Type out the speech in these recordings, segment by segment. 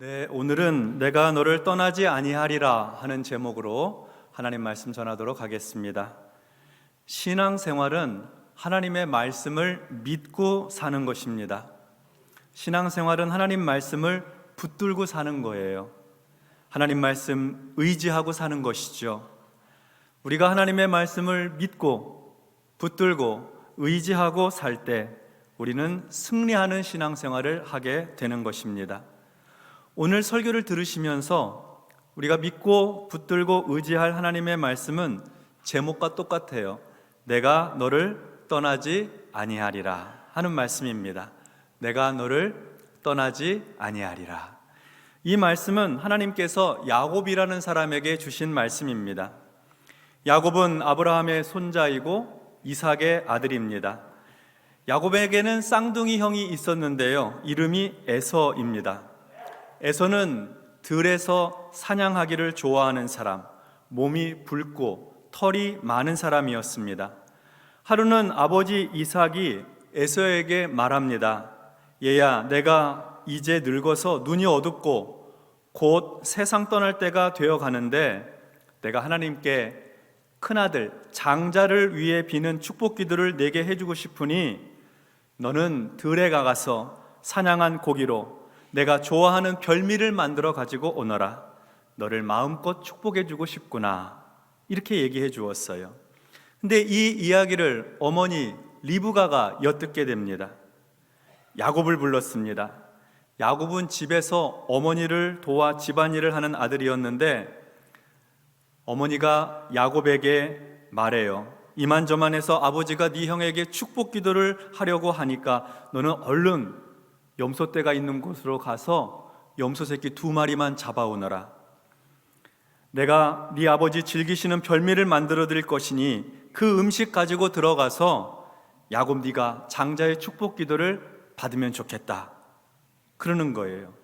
네, 오늘은 내가 너를 떠나지 아니하리라 하는 제목으로 하나님 말씀 전하도록 하겠습니다. 신앙 생활은 하나님의 말씀을 믿고 사는 것입니다. 신앙 생활은 하나님 말씀을 붙들고 사는 거예요. 하나님 말씀 의지하고 사는 것이죠. 우리가 하나님의 말씀을 믿고 붙들고 의지하고 살 때 우리는 승리하는 신앙 생활을 하게 되는 것입니다. 오늘 설교를 들으시면서 우리가 믿고 붙들고 의지할 하나님의 말씀은 제목과 똑같아요. 내가 너를 떠나지 아니하리라 하는 말씀입니다. 내가 너를 떠나지 아니하리라. 이 말씀은 하나님께서 야곱이라는 사람에게 주신 말씀입니다. 야곱은 아브라함의 손자이고 이삭의 아들입니다. 야곱에게는 쌍둥이 형이 있었는데요. 이름이 에서입니다. 에서는 들에서 사냥하기를 좋아하는 사람, 몸이 붉고 털이 많은 사람이었습니다. 하루는 아버지 이삭이 에서에게 말합니다. 얘야, 내가 이제 늙어서 눈이 어둡고 곧 세상 떠날 때가 되어 가는데 내가 하나님께 큰아들 장자를 위해 비는 축복 기도를 내게 해주고 싶으니 너는 들에 가서 사냥한 고기로 내가 좋아하는 별미를 만들어 가지고 오너라. 너를 마음껏 축복해 주고 싶구나. 이렇게 얘기해 주었어요. 근데 이 이야기를 어머니 리브가가 엿듣게 됩니다. 야곱을 불렀습니다. 야곱은 집에서 어머니를 도와 집안일을 하는 아들이었는데 어머니가 야곱에게 말해요. 이만저만해서 아버지가 네 형에게 축복 기도를 하려고 하니까 너는 얼른 염소 떼가 있는 곳으로 가서 염소 새끼 두 마리만 잡아오너라. 내가 네 아버지 즐기시는 별미를 만들어 드릴 것이니 그 음식 가지고 들어가서 야곱 네가 장자의 축복 기도를 받으면 좋겠다. 그러는 거예요.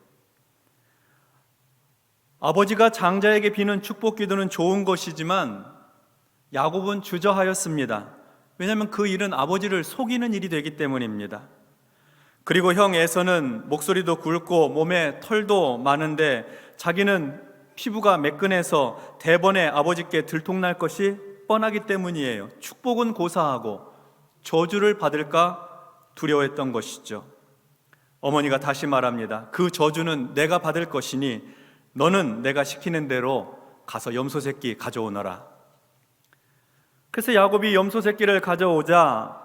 아버지가 장자에게 비는 축복 기도는 좋은 것이지만 야곱은 주저하였습니다. 왜냐하면 그 일은 아버지를 속이는 일이 되기 때문입니다. 그리고 형 에서는 목소리도 굵고 몸에 털도 많은데 자기는 피부가 매끈해서 대번에 아버지께 들통날 것이 뻔하기 때문이에요. 축복은 고사하고 저주를 받을까 두려워했던 것이죠. 어머니가 다시 말합니다. 그 저주는 내가 받을 것이니 너는 내가 시키는 대로 가서 염소 새끼 가져오너라. 그래서 야곱이 염소 새끼를 가져오자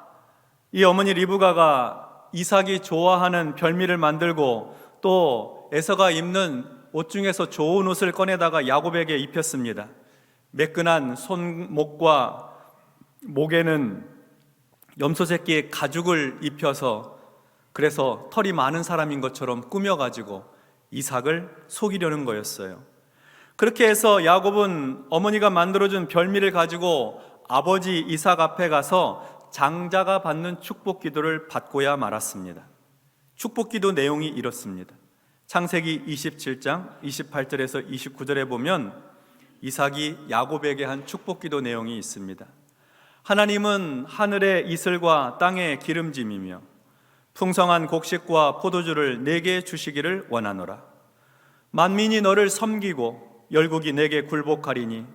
이 어머니 리브가가 이삭이 좋아하는 별미를 만들고 또 에서가 입는 옷 중에서 좋은 옷을 꺼내다가 야곱에게 입혔습니다. 매끈한 손목과 목에는 염소 새끼의 가죽을 입혀서 그래서 털이 많은 사람인 것처럼 꾸며 가지고 이삭을 속이려는 거였어요. 그렇게 해서 야곱은 어머니가 만들어준 별미를 가지고 아버지 이삭 앞에 가서 장자가 받는 축복 기도를 받고야 말았습니다. 축복 기도 내용이 이렇습니다. 창세기 27장 28절에서 29절에 보면 이삭이 야곱에게 한 축복 기도 내용이 있습니다. 하나님은 하늘의 이슬과 땅의 기름짐이며 풍성한 곡식과 포도주를 내게 주시기를 원하노라. 만민이 너를 섬기고 열국이 내게 굴복하리니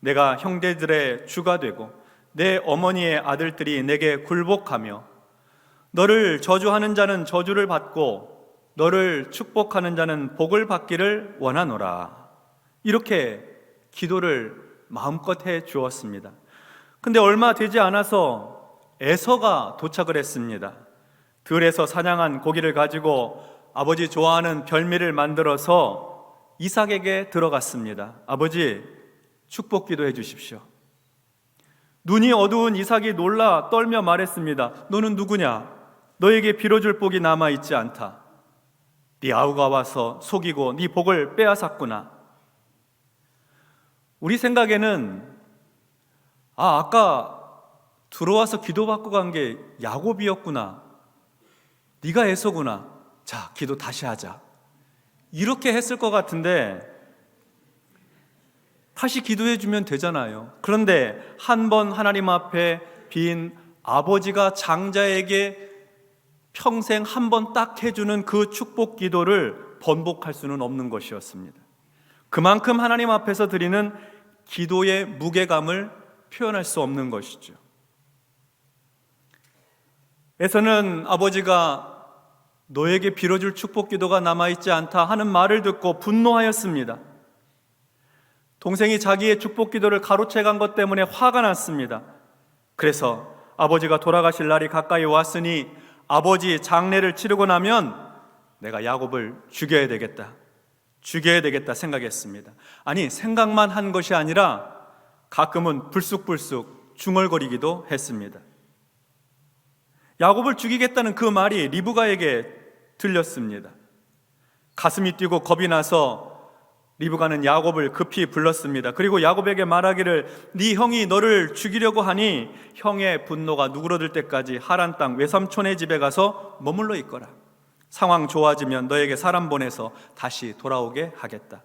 내가 형제들의 주가 되고 내 어머니의 아들들이 내게 굴복하며 너를 저주하는 자는 저주를 받고 너를 축복하는 자는 복을 받기를 원하노라. 이렇게 기도를 마음껏 해 주었습니다. 근데 얼마 되지 않아서 에서가 도착을 했습니다. 들에서 사냥한 고기를 가지고 아버지 좋아하는 별미를 만들어서 이삭에게 들어갔습니다. 아버지, 축복 기도해 주십시오. 눈이 어두운 이삭이 놀라 떨며 말했습니다. 너는 누구냐? 너에게 빌어줄 복이 남아 있지 않다. 네 아우가 와서 속이고 네 복을 빼앗았구나. 우리 생각에는 아 아까 들어와서 기도받고 간 게 야곱이었구나. 네가 에서구나. 자 기도 다시 하자. 이렇게 했을 것 같은데 다시 기도해 주면 되잖아요. 그런데 한 번 하나님 앞에 빈 아버지가 장자에게 평생 한 번 딱 해주는 그 축복 기도를 번복할 수는 없는 것이었습니다. 그만큼 하나님 앞에서 드리는 기도의 무게감을 표현할 수 없는 것이죠. 에서는 아버지가 너에게 빌어줄 축복 기도가 남아있지 않다 하는 말을 듣고 분노하였습니다. 동생이 자기의 축복 기도를 가로채 간 것 때문에 화가 났습니다. 그래서 아버지가 돌아가실 날이 가까이 왔으니 아버지 장례를 치르고 나면 내가 야곱을 죽여야 되겠다. 죽여야 되겠다 생각했습니다. 아니, 생각만 한 것이 아니라 가끔은 불쑥불쑥 중얼거리기도 했습니다. 야곱을 죽이겠다는 그 말이 리브가에게 들렸습니다. 가슴이 뛰고 겁이 나서 리브가는 야곱을 급히 불렀습니다. 그리고 야곱에게 말하기를 네 형이 너를 죽이려고 하니 형의 분노가 누그러들 때까지 하란 땅 외삼촌의 집에 가서 머물러 있거라. 상황 좋아지면 너에게 사람 보내서 다시 돌아오게 하겠다.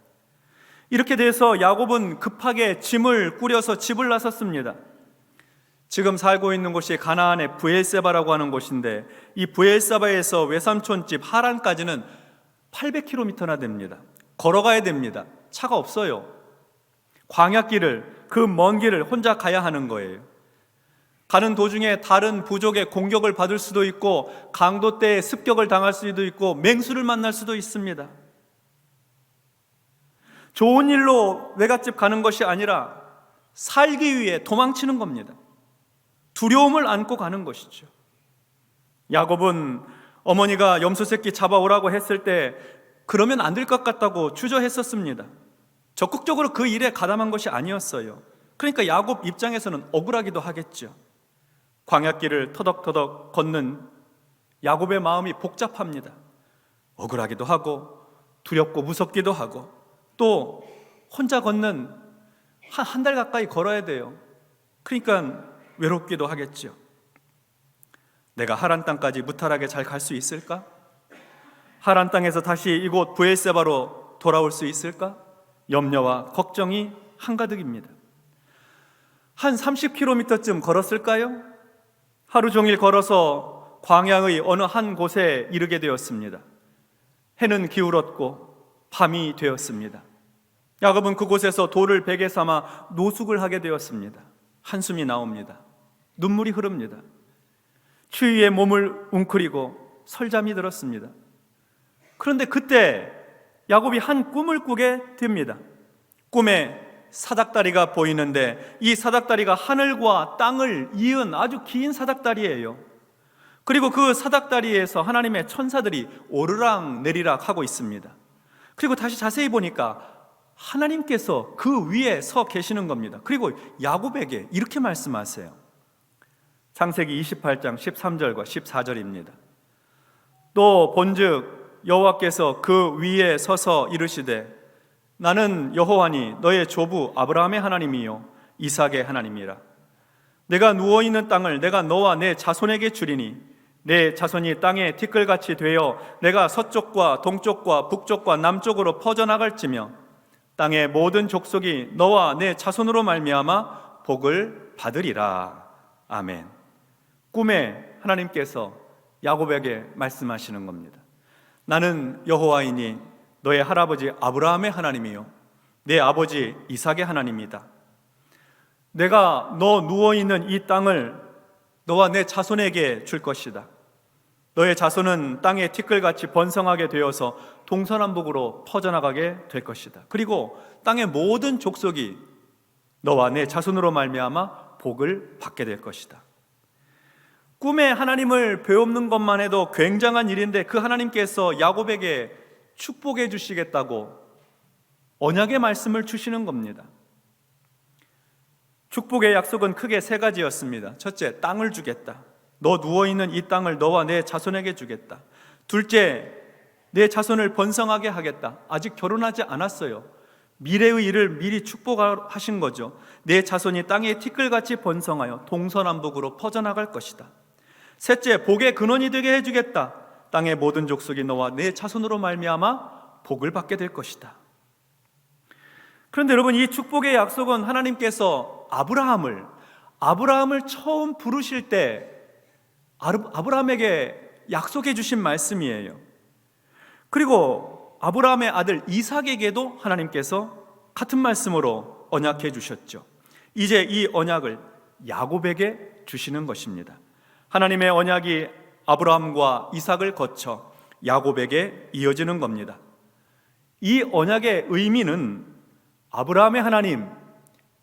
이렇게 돼서 야곱은 급하게 짐을 꾸려서 집을 나섰습니다. 지금 살고 있는 곳이 가나안의 부엘세바라고 하는 곳인데 이 부엘세바에서 외삼촌 집 하란까지는 800km나 됩니다. 걸어가야 됩니다. 차가 없어요. 광약길을 그 먼 길을 혼자 가야 하는 거예요. 가는 도중에 다른 부족의 공격을 받을 수도 있고 강도 때에 습격을 당할 수도 있고 맹수를 만날 수도 있습니다. 좋은 일로 외갓집 가는 것이 아니라 살기 위해 도망치는 겁니다. 두려움을 안고 가는 것이죠. 야곱은 어머니가 염소 새끼 잡아오라고 했을 때 그러면 안 될 것 같다고 주저했었습니다. 적극적으로 그 일에 가담한 것이 아니었어요. 그러니까 야곱 입장에서는 억울하기도 하겠죠. 광약길을 터덕터덕 걷는 야곱의 마음이 복잡합니다. 억울하기도 하고 두렵고 무섭기도 하고 또 혼자 걷는 한달 가까이 걸어야 돼요. 그러니까 외롭기도 하겠죠. 내가 하란 땅까지 무탈하게 잘 갈 수 있을까? 하란 땅에서 다시 이곳 부엘세바로 돌아올 수 있을까? 염려와 걱정이 한가득입니다. 한 30km쯤 걸었을까요? 하루 종일 걸어서 광야의 어느 한 곳에 이르게 되었습니다. 해는 기울었고 밤이 되었습니다. 야곱은 그곳에서 돌을 베개 삼아 노숙을 하게 되었습니다. 한숨이 나옵니다. 눈물이 흐릅니다. 추위에 몸을 웅크리고 설잠이 들었습니다. 그런데 그때 야곱이 한 꿈을 꾸게 됩니다. 꿈에 사닥다리가 보이는데 이 사닥다리가 하늘과 땅을 이은 아주 긴 사닥다리예요. 그리고 그 사닥다리에서 하나님의 천사들이 오르락 내리락 하고 있습니다. 그리고 다시 자세히 보니까 하나님께서 그 위에 서 계시는 겁니다. 그리고 야곱에게 이렇게 말씀하세요. 창세기 28장 13절과 14절입니다. 또 본즉 여호와께서 그 위에 서서 이르시되 나는 여호와니 너의 조부 아브라함의 하나님이요 이삭의 하나님이라. 내가 누워 있는 땅을 내가 너와 내 자손에게 주리니 내 자손이 땅에 티끌같이 되어 내가 서쪽과 동쪽과 북쪽과 남쪽으로 퍼져 나갈지며 땅의 모든 족속이 너와 내 자손으로 말미암아 복을 받으리라. 아멘. 꿈에 하나님께서 야곱에게 말씀하시는 겁니다. 나는 여호와이니 너의 할아버지 아브라함의 하나님이요 내 아버지 이삭의 하나님이다. 내가 너 누워 있는 이 땅을 너와 내 자손에게 줄 것이다. 너의 자손은 땅의 티끌같이 번성하게 되어서 동서남북으로 퍼져나가게 될 것이다. 그리고 땅의 모든 족속이 너와 내 자손으로 말미암아 복을 받게 될 것이다. 꿈에 하나님을 배우는 것만 해도 굉장한 일인데 그 하나님께서 야곱에게 축복해 주시겠다고 언약의 말씀을 주시는 겁니다. 축복의 약속은 크게 세 가지였습니다. 첫째, 땅을 주겠다. 너 누워 있는 이 땅을 너와 내 자손에게 주겠다. 둘째, 내 자손을 번성하게 하겠다. 아직 결혼하지 않았어요. 미래의 일을 미리 축복하신 거죠. 내 자손이 땅에 티끌같이 번성하여 동서남북으로 퍼져나갈 것이다. 셋째, 복의 근원이 되게 해주겠다. 땅의 모든 족속이 너와 내 자손으로 말미암아 복을 받게 될 것이다. 그런데 여러분 이 축복의 약속은 하나님께서 아브라함을 아브라함을 처음 부르실 때 아브라함에게 약속해 주신 말씀이에요. 그리고 아브라함의 아들 이삭에게도 하나님께서 같은 말씀으로 언약해 주셨죠. 이제 이 언약을 야곱에게 주시는 것입니다. 하나님의 언약이 아브라함과 이삭을 거쳐 야곱에게 이어지는 겁니다. 이 언약의 의미는 아브라함의 하나님,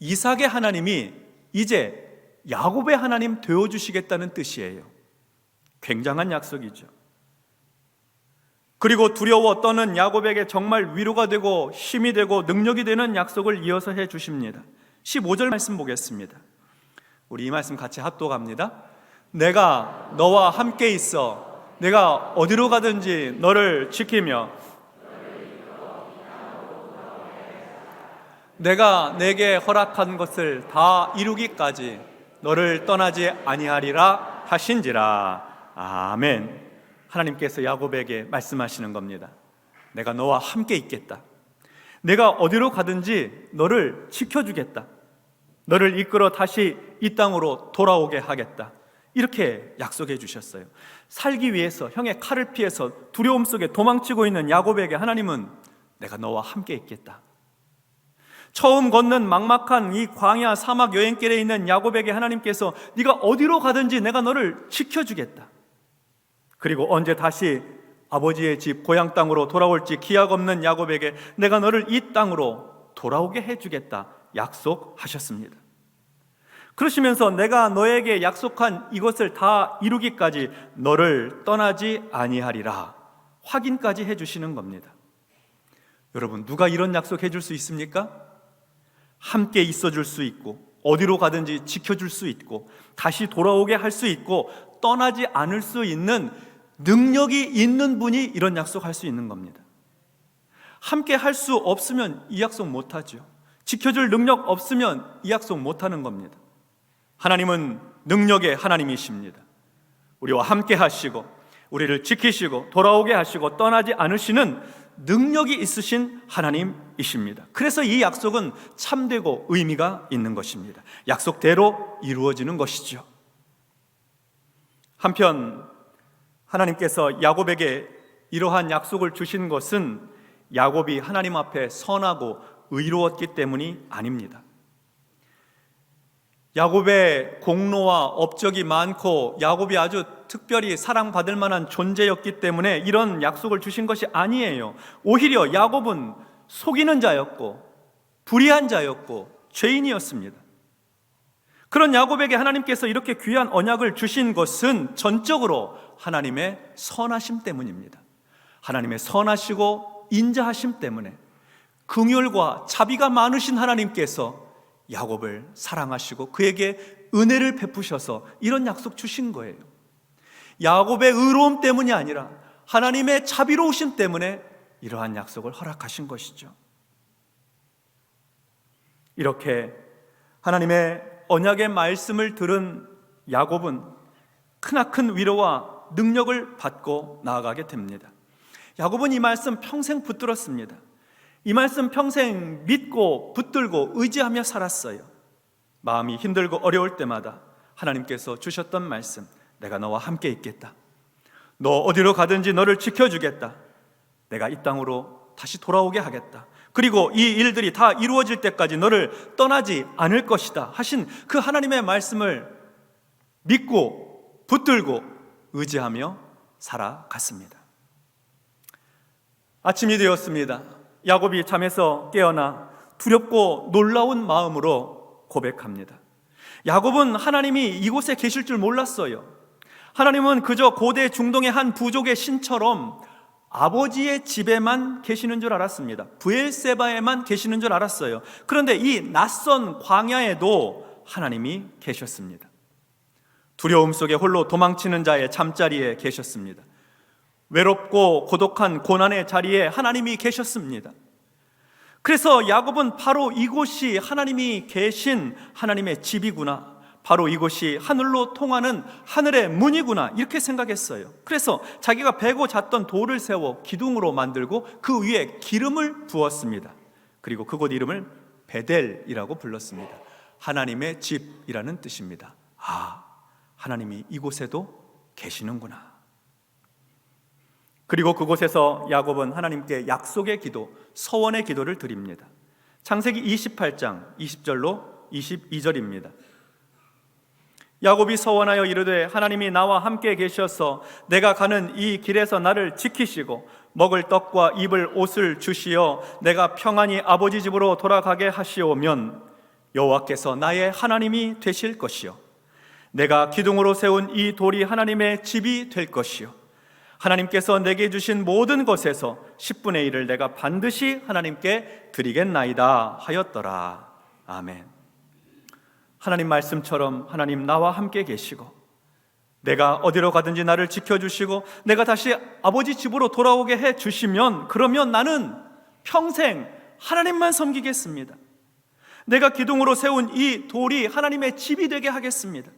이삭의 하나님이 이제 야곱의 하나님 되어 주시겠다는 뜻이에요. 굉장한 약속이죠. 그리고 두려워 떠는 야곱에게 정말 위로가 되고 힘이 되고 능력이 되는 약속을 이어서 해 주십니다. 15절 말씀 보겠습니다. 우리 이 말씀 같이 합독합니다. 내가 너와 함께 있어 내가 어디로 가든지 너를 지키며 내가 내게 허락한 것을 다 이루기까지 너를 떠나지 아니하리라 하신지라. 아멘. 하나님께서 야곱에게 말씀하시는 겁니다. 내가 너와 함께 있겠다. 내가 어디로 가든지 너를 지켜주겠다. 너를 이끌어 다시 이 땅으로 돌아오게 하겠다. 이렇게 약속해 주셨어요. 살기 위해서 형의 칼을 피해서 두려움 속에 도망치고 있는 야곱에게 하나님은 내가 너와 함께 있겠다. 처음 걷는 막막한 이 광야 사막 여행길에 있는 야곱에게 하나님께서 네가 어디로 가든지 내가 너를 지켜주겠다. 그리고 언제 다시 아버지의 집 고향 땅으로 돌아올지 기약 없는 야곱에게 내가 너를 이 땅으로 돌아오게 해주겠다 약속하셨습니다. 그러시면서 내가 너에게 약속한 이것을 다 이루기까지 너를 떠나지 아니하리라 확인까지 해주시는 겁니다. 여러분 누가 이런 약속 해줄 수 있습니까? 함께 있어줄 수 있고 어디로 가든지 지켜줄 수 있고 다시 돌아오게 할 수 있고 떠나지 않을 수 있는 능력이 있는 분이 이런 약속할 수 있는 겁니다. 함께 할 수 없으면 이 약속 못 하죠. 지켜줄 능력 없으면 이 약속 못 하는 겁니다. 하나님은 능력의 하나님이십니다. 우리와 함께 하시고 우리를 지키시고 돌아오게 하시고 떠나지 않으시는 능력이 있으신 하나님이십니다. 그래서 이 약속은 참되고 의미가 있는 것입니다. 약속대로 이루어지는 것이죠. 한편 하나님께서 야곱에게 이러한 약속을 주신 것은 야곱이 하나님 앞에 선하고 의로웠기 때문이 아닙니다. 야곱의 공로와 업적이 많고 야곱이 아주 특별히 사랑받을 만한 존재였기 때문에 이런 약속을 주신 것이 아니에요. 오히려 야곱은 속이는 자였고 불의한 자였고 죄인이었습니다. 그런 야곱에게 하나님께서 이렇게 귀한 언약을 주신 것은 전적으로 하나님의 선하심 때문입니다. 하나님의 선하시고 인자하심 때문에 긍휼과 자비가 많으신 하나님께서 야곱을 사랑하시고 그에게 은혜를 베푸셔서 이런 약속 주신 거예요. 야곱의 의로움 때문이 아니라 하나님의 자비로우심 때문에 이러한 약속을 허락하신 것이죠. 이렇게 하나님의 언약의 말씀을 들은 야곱은 크나큰 위로와 능력을 받고 나아가게 됩니다. 야곱은 이 말씀 평생 붙들었습니다. 이 말씀 평생 믿고 붙들고 의지하며 살았어요. 마음이 힘들고 어려울 때마다 하나님께서 주셨던 말씀, 내가 너와 함께 있겠다. 너 어디로 가든지 너를 지켜주겠다. 내가 이 땅으로 다시 돌아오게 하겠다. 그리고 이 일들이 다 이루어질 때까지 너를 떠나지 않을 것이다. 하신 그 하나님의 말씀을 믿고 붙들고 의지하며 살아갔습니다. 아침이 되었습니다. 야곱이 잠에서 깨어나 두렵고 놀라운 마음으로 고백합니다. 야곱은 하나님이 이곳에 계실 줄 몰랐어요. 하나님은 그저 고대 중동의 한 부족의 신처럼 아버지의 집에만 계시는 줄 알았습니다. 부엘세바에만 계시는 줄 알았어요. 그런데 이 낯선 광야에도 하나님이 계셨습니다. 두려움 속에 홀로 도망치는 자의 잠자리에 계셨습니다. 외롭고 고독한 고난의 자리에 하나님이 계셨습니다. 그래서 야곱은 바로 이곳이 하나님이 계신 하나님의 집이구나. 바로 이곳이 하늘로 통하는 하늘의 문이구나. 이렇게 생각했어요. 그래서 자기가 베고 잤던 돌을 세워 기둥으로 만들고 그 위에 기름을 부었습니다. 그리고 그곳 이름을 베델이라고 불렀습니다. 하나님의 집이라는 뜻입니다. 아, 하나님이 이곳에도 계시는구나. 그리고 그곳에서 야곱은 하나님께 약속의 기도, 서원의 기도를 드립니다. 창세기 28장 20절로 22절입니다. 야곱이 서원하여 이르되 하나님이 나와 함께 계셔서 내가 가는 이 길에서 나를 지키시고 먹을 떡과 입을 옷을 주시어 내가 평안히 아버지 집으로 돌아가게 하시오면 여호와께서 나의 하나님이 되실 것이요 내가 기둥으로 세운 이 돌이 하나님의 집이 될 것이요 하나님께서 내게 주신 모든 것에서 10분의 1을 내가 반드시 하나님께 드리겠나이다 하였더라 아멘 하나님 말씀처럼 하나님 나와 함께 계시고 내가 어디로 가든지 나를 지켜주시고 내가 다시 아버지 집으로 돌아오게 해 주시면 그러면 나는 평생 하나님만 섬기겠습니다. 내가 기둥으로 세운 이 돌이 하나님의 집이 되게 하겠습니다.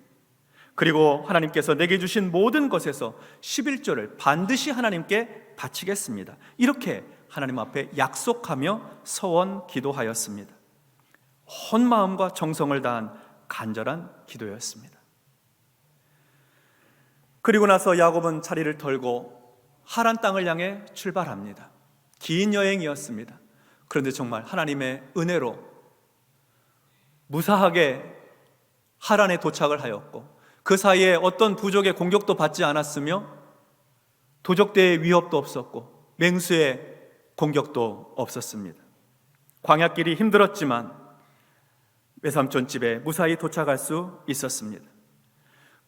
그리고 하나님께서 내게 주신 모든 것에서 11조를 반드시 하나님께 바치겠습니다. 이렇게 하나님 앞에 약속하며 서원 기도하였습니다. 온 마음과 정성을 다한 간절한 기도였습니다. 그리고 나서 야곱은 자리를 털고 하란 땅을 향해 출발합니다. 긴 여행이었습니다. 그런데 정말 하나님의 은혜로 무사하게 하란에 도착을 하였고 그 사이에 어떤 부족의 공격도 받지 않았으며 도적대의 위협도 없었고 맹수의 공격도 없었습니다. 광야길이 힘들었지만 외삼촌 집에 무사히 도착할 수 있었습니다.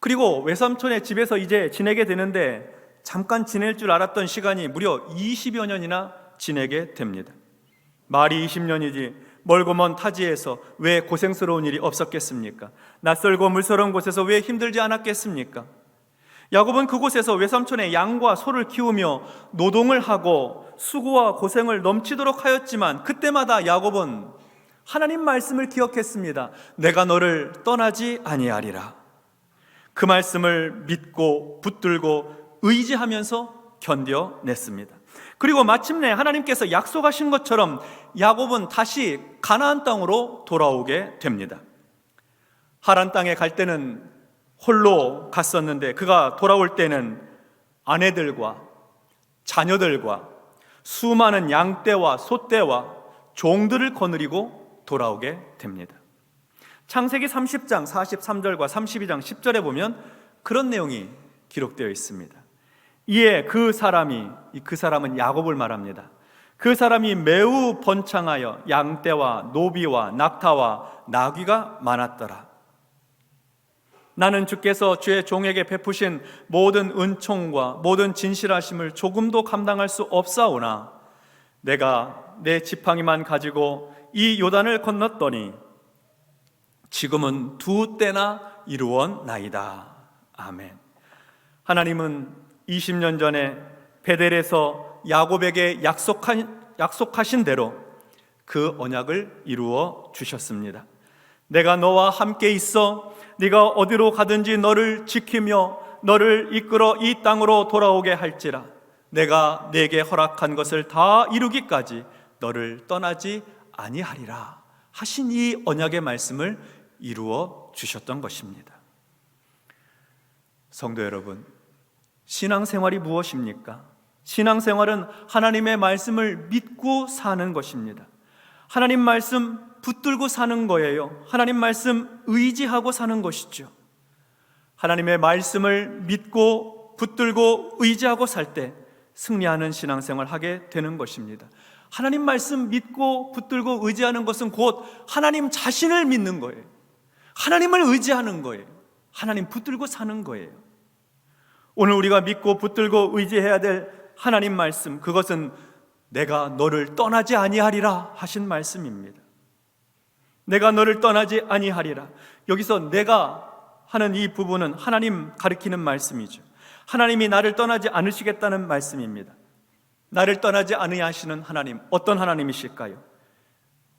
그리고 외삼촌의 집에서 이제 지내게 되는데 잠깐 지낼 줄 알았던 시간이 무려 20여 년이나 지내게 됩니다. 말이 20년이지 멀고 먼 타지에서 왜 고생스러운 일이 없었겠습니까? 낯설고 물서러운 곳에서 왜 힘들지 않았겠습니까? 야곱은 그곳에서 외삼촌의 양과 소를 키우며 노동을 하고 수고와 고생을 넘치도록 하였지만 그때마다 야곱은 하나님 말씀을 기억했습니다. 내가 너를 떠나지 아니하리라. 그 말씀을 믿고 붙들고 의지하면서 견뎌냈습니다. 그리고 마침내 하나님께서 약속하신 것처럼 야곱은 다시 가나안 땅으로 돌아오게 됩니다. 하란 땅에 갈 때는 홀로 갔었는데 그가 돌아올 때는 아내들과 자녀들과 수많은 양떼와 소떼와 종들을 거느리고 돌아오게 됩니다. 창세기 30장 43절과 32장 10절에 보면 그런 내용이 기록되어 있습니다. 이에 그 사람이 그 사람은 야곱을 말합니다. 그 사람이 매우 번창하여 양떼와 노비와 낙타와 나귀가 많았더라. 나는 주께서 주의 종에게 베푸신 모든 은총과 모든 진실하심을 조금도 감당할 수 없사오나 내가 내 지팡이만 가지고 이 요단을 건넜더니 지금은 두 때나 이루었나이다. 아멘. 하나님은 20년 전에 베델에서 야곱에게 약속한, 약속하신 대로 그 언약을 이루어 주셨습니다. 내가 너와 함께 있어 네가 어디로 가든지 너를 지키며 너를 이끌어 이 땅으로 돌아오게 할지라 내가 내게 허락한 것을 다 이루기까지 너를 떠나지 아니하리라 하신 이 언약의 말씀을 이루어 주셨던 것입니다. 성도 여러분, 신앙생활이 무엇입니까? 신앙생활은 하나님의 말씀을 믿고 사는 것입니다. 하나님 말씀 붙들고 사는 거예요. 하나님 말씀 의지하고 사는 것이죠. 하나님의 말씀을 믿고 붙들고 의지하고 살 때 승리하는 신앙생활 하게 되는 것입니다. 하나님 말씀 믿고 붙들고 의지하는 것은 곧 하나님 자신을 믿는 거예요. 하나님을 의지하는 거예요. 하나님 붙들고 사는 거예요. 오늘 우리가 믿고 붙들고 의지해야 될 하나님 말씀, 그것은 내가 너를 떠나지 아니하리라 하신 말씀입니다. 내가 너를 떠나지 아니하리라. 여기서 내가 하는 이 부분은 하나님 가리키는 말씀이죠. 하나님이 나를 떠나지 않으시겠다는 말씀입니다. 나를 떠나지 않으시는 하나님, 어떤 하나님이실까요?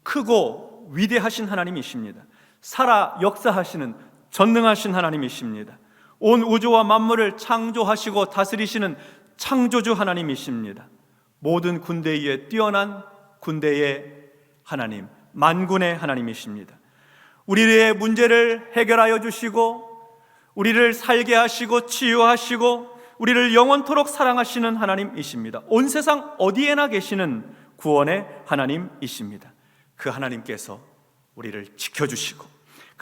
크고 위대하신 하나님이십니다. 살아 역사하시는 전능하신 하나님이십니다. 온 우주와 만물을 창조하시고 다스리시는 창조주 하나님이십니다. 모든 군대 위에 뛰어난 군대의 하나님, 만군의 하나님이십니다. 우리의 문제를 해결하여 주시고 우리를 살게 하시고 치유하시고 우리를 영원토록 사랑하시는 하나님이십니다. 온 세상 어디에나 계시는 구원의 하나님이십니다. 그 하나님께서 우리를 지켜주시고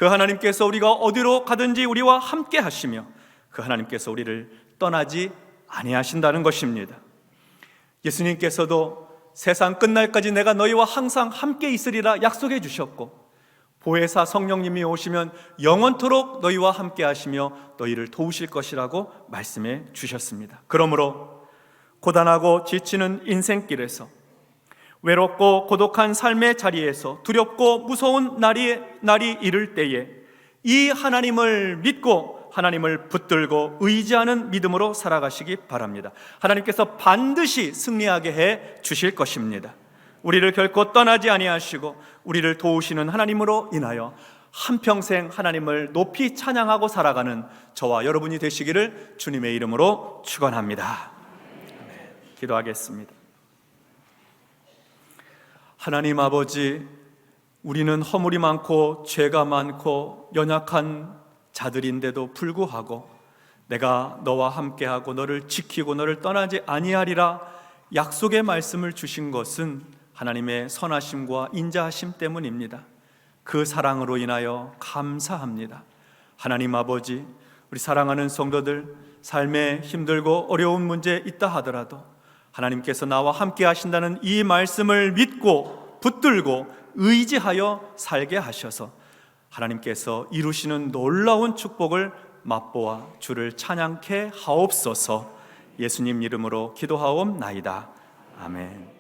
그 하나님께서 우리가 어디로 가든지 우리와 함께 하시며 그 하나님께서 우리를 떠나지 아니하신다는 것입니다. 예수님께서도 세상 끝날까지 내가 너희와 항상 함께 있으리라 약속해 주셨고 보혜사 성령님이 오시면 영원토록 너희와 함께 하시며 너희를 도우실 것이라고 말씀해 주셨습니다. 그러므로 고단하고 지치는 인생길에서 외롭고 고독한 삶의 자리에서 두렵고 무서운 날이 날이 이를 때에 이 하나님을 믿고 하나님을 붙들고 의지하는 믿음으로 살아가시기 바랍니다. 하나님께서 반드시 승리하게 해 주실 것입니다. 우리를 결코 떠나지 아니하시고 우리를 도우시는 하나님으로 인하여 한평생 하나님을 높이 찬양하고 살아가는 저와 여러분이 되시기를 주님의 이름으로 축원합니다. 기도하겠습니다. 하나님 아버지, 우리는 허물이 많고 죄가 많고 연약한 자들인데도 불구하고 내가 너와 함께하고 너를 지키고 너를 떠나지 아니하리라 약속의 말씀을 주신 것은 하나님의 선하심과 인자하심 때문입니다. 그 사랑으로 인하여 감사합니다. 하나님 아버지, 우리 사랑하는 성도들 삶에 힘들고 어려운 문제 있다 하더라도 하나님께서 나와 함께 하신다는 이 말씀을 믿고 붙들고 의지하여 살게 하셔서 하나님께서 이루시는 놀라운 축복을 맛보아 주를 찬양케 하옵소서 예수님 이름으로 기도하옵나이다. 아멘.